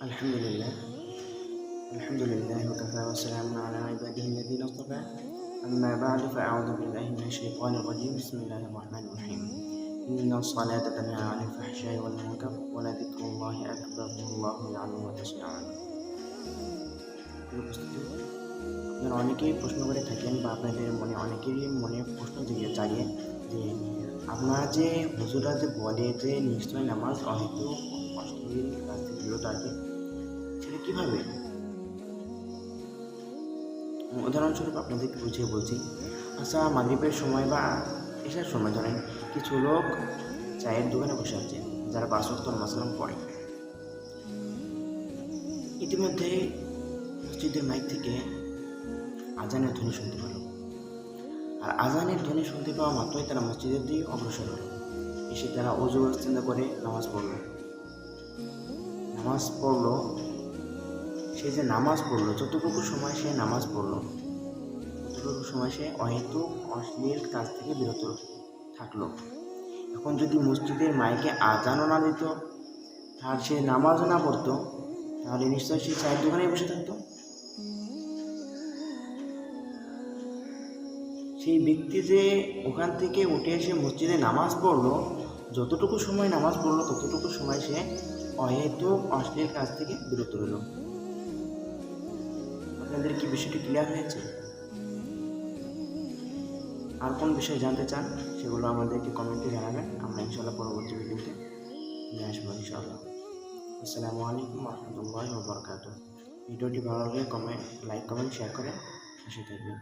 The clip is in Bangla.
الحمد لله الحمد لله وكفى وسلام على عباده الذين اصطفى أما بعد فأعوذ بالله من الشيطان الرجيم بسم الله الرحمن الرحيم إن الصلاة تنهى عن الفحشاء والمنكر ولذكر الله أكبر والله يعلم ما تصنعون প্রিয় উপস্থিতি, আপনারা অনেকেই প্রশ্ন করে থাকেন বা আপনাদের মনে অনেকেরই মনে প্রশ্ন দিয়ে জাগে যে আপনারা যে হুজুরা যে বলে যে নিশ্চয় নামাজ হয়তো অশ্লীল কাজ থেকে বিরত আছে সেটা কীভাবে? উদাহরণস্বরূপ আপনাদেরকে বুঝিয়ে বলছি। আচ্ছা মাগরিবের সময় বা এসার সময় ধরেন, কিছু লোক চায়ের দোকানে বসে আছে, যারা ওয়াক্ত নামাজ পড়ে। ইতিমধ্যে মসজিদের মাইক থেকে আজানের ধ্বনি শুনতে পেল। আর আজানের ধ্বনি শুনতে পাওয়া মাত্রই তারা মসজিদের দিকে অগ্রসর হলো। এসে তারা অজু চিন্তা করে নামাজ পড়ল। নামাজ পড়ল সে যে নামাজ পড়ল, যতটুকু সময় সে নামাজ পড়ল, ততটুকু সময় সে অহেতুক অশ্লীল কাজ থেকে বিরত থাকল। এখন যদি মসজিদের মাইকে আজানও না দিত আর সে নামাজও না পড়তো, তাহলে নিশ্চয়ই সে চায়ের দোকানে বসে থাকতো। সেই ব্যক্তি যে ওখান থেকে উঠে এসে মসজিদে নামাজ পড়ল, যতটুকু সময় নামাজ পড়ল, ততটুকু সময় সে অহেতুক অশ্লীল কাজ থেকে বিরত রইল। আপনাদের কি বিষয়টি ক্লিয়ার হয়েছে? আর কোন বিষয়ে জানতে চান, সেগুলো আমাদেরকে কমেন্টে জানাবেন। আমরা ইনশাল্লাহ পরবর্তী ভিডিওতে নিয়ে আসব ইনশাল্লাহ আসসালামু আলাইকুম রহমতুল্লাহ ভিডিওটি ভালো লাগলে কমেন্ট লাইক কমেন্ট শেয়ার করে হাসি থাকবেন।